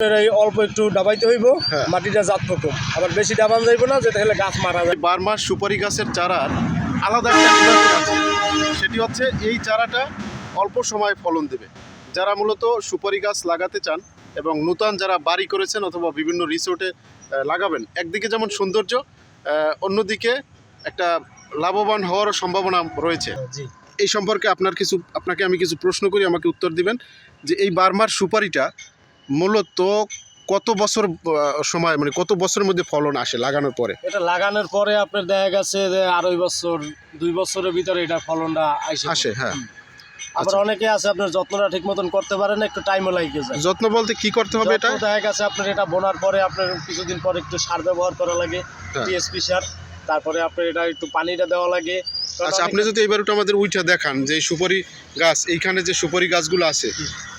এই অল্প একটু ডাবাইতে হইব হ্যাঁ। মাটিটা জাত কম আবার বেশি ডাবান যাইব না গাছ মারা সুপারি গাছের চারার আলাদা একটা আছে। সেটি হচ্ছে এই চারাটা অল্প সময় ফলন দেবে। যারা মূলত সুপারি গাছ লাগাতে চান এবং নূতন যারা বাড়ি করেছেন অথবা বিভিন্ন রিসোর্টে লাগাবেন একদিকে যেমন সৌন্দর্য অন্যদিকে একটা লাভবান হওয়ার সম্ভাবনা রয়েছে। এই সম্পর্কে আপনার কিছু আপনাকে আমি কিছু প্রশ্ন করি আমাকে উত্তর দিবেন যে এই বার্মার সুপারিটা মূলত কত বছর সময় মানে কত বছরের মধ্যে ফলন আসে লাগানোর পরে? এটা লাগানোর পরে আপনার দেখা গেছে যে আড়াই বছর দুই বছরের ভিতরে এটা ফলনটা আসে। হ্যাঁ। আবার অনেকে আছে আপনার যত্নটা ঠিক মতন করতে পারেন একটু টাইমও লাগে যায়। যত্ন বলতে কি করতে হবে এটা? দেখা গেছে আপনার এটা বোনার পরে আপনার কিছুদিন পরে একটু সার ব্যবহার করা লাগে হ্যাঁ। টিএসপি সার। তারপরে আপনার এটা একটু পানিটা দেওয়া লাগে আচ্ছা আপনি যদি এবার একটু আমাদের উইটা দেখান যে সুপারি গাছ এইখানে যে সুপারি গাছগুলো আছে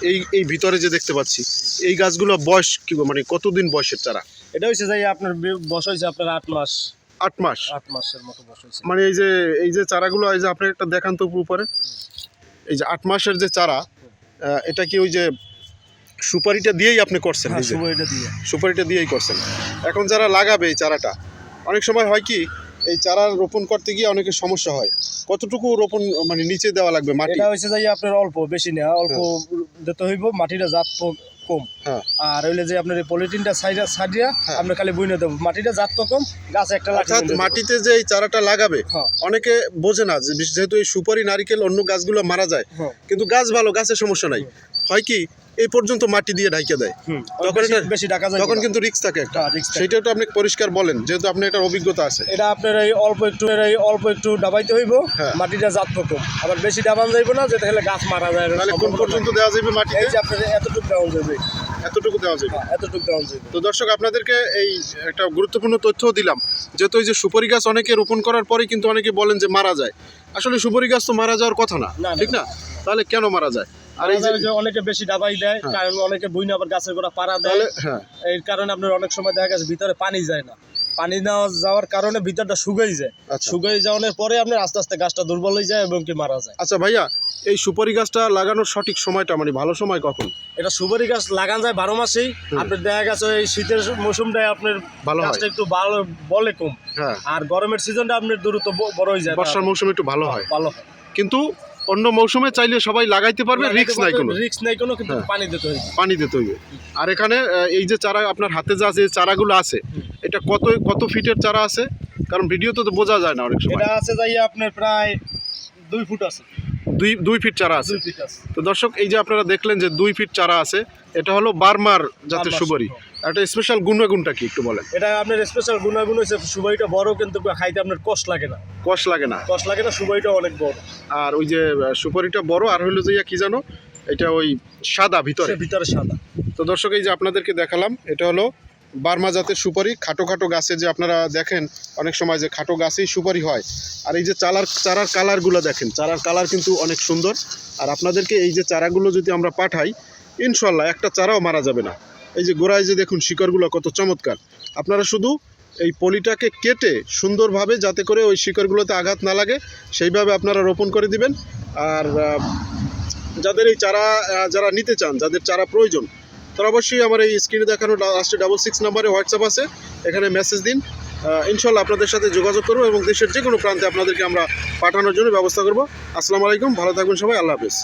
এই এই ভিতরে যে দেখতে পাচ্ছি এই গাছগুলো বয়স কি মানে কতদিন বয়সের চারা? এটা হচ্ছে যাই আপনার বয়স হয়েছে আপনার আট মাস। আট মাস? আট মাসের মতো বয়স হয়েছে মানে এই যে এই যে চারাগুলো এই যে আপনি একটা দেখান তো উপরে। এই যে আট মাসের যে চারা এটা কি ওই যে সুপারিটা দিয়েই আপনি করছেন? হ্যাঁ, এটা দিয়ে। সুপারিটা দিয়েই করছেন। এখন যারা লাগাবে এই চারাটা অনেক সময় হয় কি এই চারা রোপণ করতে গিয়ে অনেকের সমস্যা হয়। কতটুকু রোপণ মানে নিচে দেওয়া লাগবে মাটি? এটা হচ্ছে যাই আপনার অল্প বেশি না অল্প দিতে হইব মাটিটা জাত কম। হ্যাঁ। আর হইলে যে আপনার পলিথিনটা সাইডে সাইডিয়া হ্যাঁ। আপনি খালি বুইনে দেবো। মাটিটা জাত তো কম গাছ একটা অর্থাৎ মাটিতে যে এই চারাটা লাগাবে হ্যাঁ। অনেকে বোঝে না যে যেহেতু এই সুপারি নারিকেল অন্য গাছগুলো মারা যায় হ্যাঁ। কিন্তু গাছ ভালো গাছের সমস্যা নাই। হয় কি এই পর্যন্ত মাটি দিয়ে ঢাইকে দেয়। তখন এটা- বেশি টাকা যায় তখন কিন্তু রিস্ক থাকে একটা। হ্যাঁ, risk তো আপনি পরিষ্কার বলেন যেহেতু আপনি এটার অভিজ্ঞতা আছে। এটা আপনার এই অল্প একটু এই অল্প একটু ডাবাইতে হইব হ্যাঁ। মাটিটা জাত তো আবার বেশি ডাবান যাইব না যেটা হলে গাছ মারা যায় তাহলে কোন পর্যন্ত দেওয়া যাবে মাটি এই যে আপনার এতটুকু দেওয়া যাবে এতটুকু দেওয়া যাবে হ্যাঁ, এতটুকু দেওয়া যাবে তো দর্শক আপনাদেরকে এই একটা গুরুত্বপূর্ণ তথ্য দিলাম যেহেতু এই যে সুপারি গাছ অনেকে রোপণ করার পরে কিন্তু অনেকে বলেন যে মারা যায়। আসলে সুপারি গাছ তো মারা যাওয়ার কথা না। ঠিক না। তাহলে কেন মারা যায়? আর এই যে যে অনেকে বেশি ডাবাই দেয় হ্যাঁ। কারণ অনেকে বুইনা আবার গাছের গোড়া পাড়া দেয়। হ্যাঁ। কারণে আপনার অনেক সময় দেখা গেছে ভিতরে পানি যায় না। পানি না যাওয়ার কারণে ভিতরটা শুকাই যায়। আচ্ছা। শুকাই যাওয়ার পরে আপনার আস্তে আস্তে গাছটা দুর্বল হয়ে যায় এবং কি মারা যায়। আচ্ছা ভাইয়া এই সুপারি গাছটা লাগানোর সঠিক সময়টা মানে ভালো সময় কখন? এটা সুপারি গাছ লাগান যায় বারো মাসেই। আপনার দেখা গেছে এই শীতের মৌসুমটায় আপনার ভালো গাছটা একটু ভালো বলে কম। হ্যাঁ। আর গরমের সিজনটা আপনার দ্রুত বড় হয়ে যায়। বর্ষার মৌসুমে একটু ভালো হয়। ভালো হয়। কিন্তু অন্য মৌসুমে চাইলে সবাই লাগাইতে পারবে রিক্স নাই কোনো। রিক্স নাই কোনো কিন্তু হ্যাঁ। পানি দিতে হয় পানি দিতে হবে আর এখানে এই যে চারা আপনার হাতে যা আছে চারাগুলো আছে এটা কত কত ফিটের চারা আছে? কারণ ভিডিওতে তো বোঝা যায় না অনেক সময়। এটা আছে যাই আপনার প্রায় দুই ফুট আছে। দুই দুই ফিট চারা আছে। তো দর্শক এই যে আপনারা দেখলেন যে দুই ফিট চারা আছে এটা হলো বার্মার জাতের সুপারি। একটা স্পেশাল গুণাগুণটা কি একটু বলেন? এটা আপনার স্পেশাল গুণাগুণ হচ্ছে সুবাইটা বড় কিন্তু খাইতে আপনার কষ্ট লাগে না। কষ লাগে না? কষ্ট লাগে না সুবাইটা অনেক বড়। আর ওই যে সুপারিটা বড় আর হলো যে কি জানো? এটা ওই সাদা ভিতরে। ভিতরে সাদা। তো দর্শক এই যে আপনাদেরকে দেখালাম এটা হলো বার্মা জাতের সুপারি, খাটো খাটো গাছে যে আপনারা দেখেন, অনেক সময় যে খাটো গাছেই সুপারি হয়। আর এই যে চালার, চারার কালারগুলো দেখেন, চারার কালার কিন্তু অনেক সুন্দর। আর আপনাদেরকে এই যে চারাগুলো যদি আমরা পাঠাই ইনশাল্লাহ একটা চারাও মারা যাবে না। এই যে গোড়ায় যে দেখুন শিকড়গুলো কত চমৎকার। আপনারা শুধু এই পলিটাকে কেটে সুন্দরভাবে যাতে করে ওই শিকড়গুলোতে আঘাত না লাগে, সেইভাবে আপনারা রোপণ করে দিবেন। আর যাদের এই চারা যারা নিতে চান, যাদের চারা প্রয়োজন তারা অবশ্যই আমার এই স্ক্রিনে দেখানো লাস্টে ডাবল সিক্স নাম্বারে হোয়াটসঅ্যাপ আছে। এখানে মেসেজ দিন। ইনশাল্লাহ আপনাদের সাথে যোগাযোগ করব এবং দেশের যে কোনো প্রান্তে আপনাদেরকে আমরা পাঠানোর জন্য ব্যবস্থা করব। আসসালামু আলাইকুম, ভালো থাকবেন সবাই, আল্লাহ হাফিজ।